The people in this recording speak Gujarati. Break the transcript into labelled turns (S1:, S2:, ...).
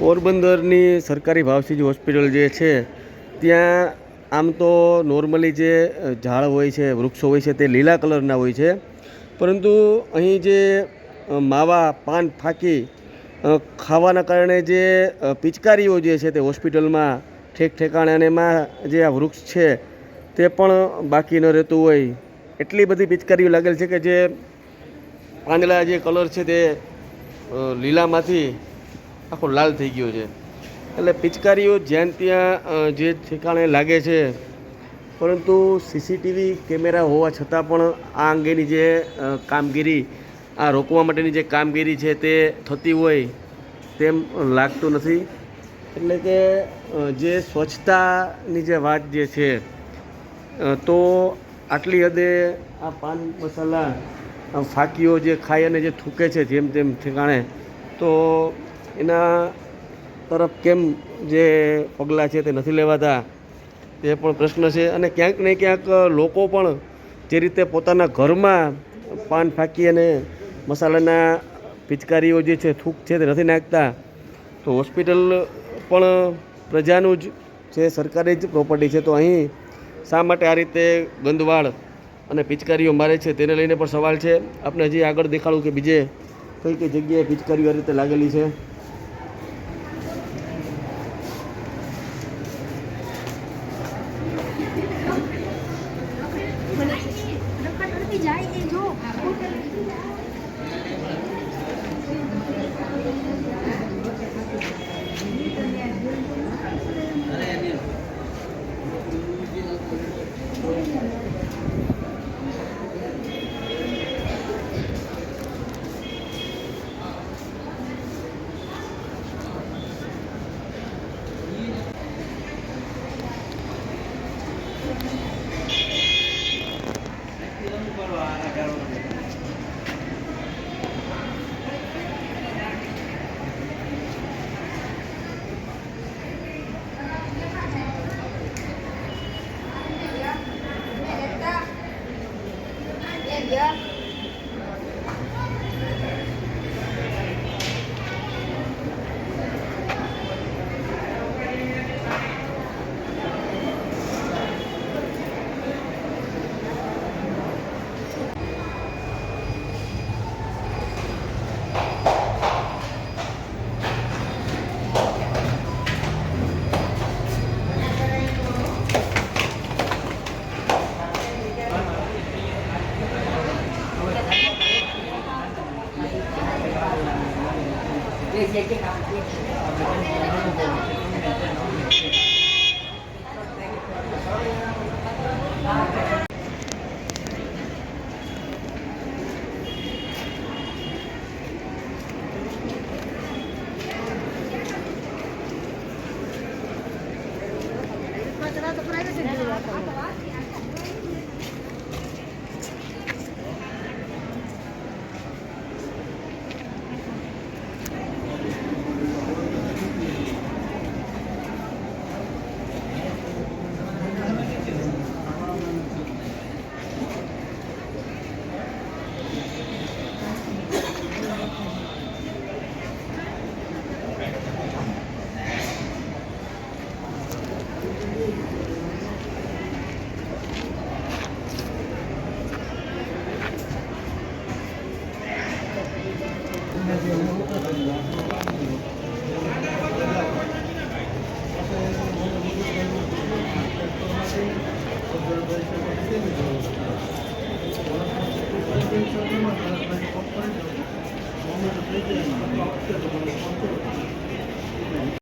S1: પોરબંદરની સરકારી ભાવસીજ હોસ્પિટલ જે છે, ત્યાં આમ તો નોર્મલી જે ઝાડ હોય છે, વૃક્ષો હોય છે તે લીલા કલરના હોય છે. પરંતુ અહીં જે માવા, પાન ફાંકી ખાવાના કારણે જે પિચકારીઓ જે છે તે હોસ્પિટલમાં ઠેક ઠેકાણે અને એમાં જે આ વૃક્ષ છે તે પણ બાકી ન રહેતું હોય. એટલી બધી પિચકારીઓ લાગેલ છે કે જે પાંદડા જે કલર છે તે લીલામાંથી આખો લાલ થઈ ગયો છે. એટલે પિચકારીઓ જ્યાં ત્યાં જે ઠેકાણે લાગે છે, પરંતુ સીસીટીવી કેમેરા હોવા છતાં પણ આ અંગેની જે કામગીરી, આ રોકવા માટેની જે કામગીરી છે તે થતી હોય તેમ લાગતું નથી. એટલે કે જે સ્વચ્છતાની જે વાત જે છે તો આટલી હદે આ પાન મસાલા ફાકીઓ જે ખાઈ અને જે થૂકે છે જેમ તેમ ઠેકાણે, તો એના તરફ કેમ જે પગલાં છે તે નથી લેવાતા તે પણ પ્રશ્ન છે. અને ક્યાંક ને ક્યાંક લોકો પણ જે રીતે પોતાના ઘરમાં પાન ફાંકી અને મસાલાના પિચકારીઓ જે છે થૂક છે તે નથી નાખતા, તો હોસ્પિટલ પણ પ્રજાનું જ છે, સરકારી જ પ્રોપર્ટી છે. તો અહીં શા માટે આ રીતે ગંદવાળ અને પિચકારીઓ મારે છે તેને લઈને પણ સવાલ છે. આપણે હજી આગળ દેખાડું કે બીજે કઈ કઈ જગ્યાએ પિચકારીઓ આ રીતે લાગેલી છે?
S2: Thank you. કચરા તો Gracias. どうもありがとうございました。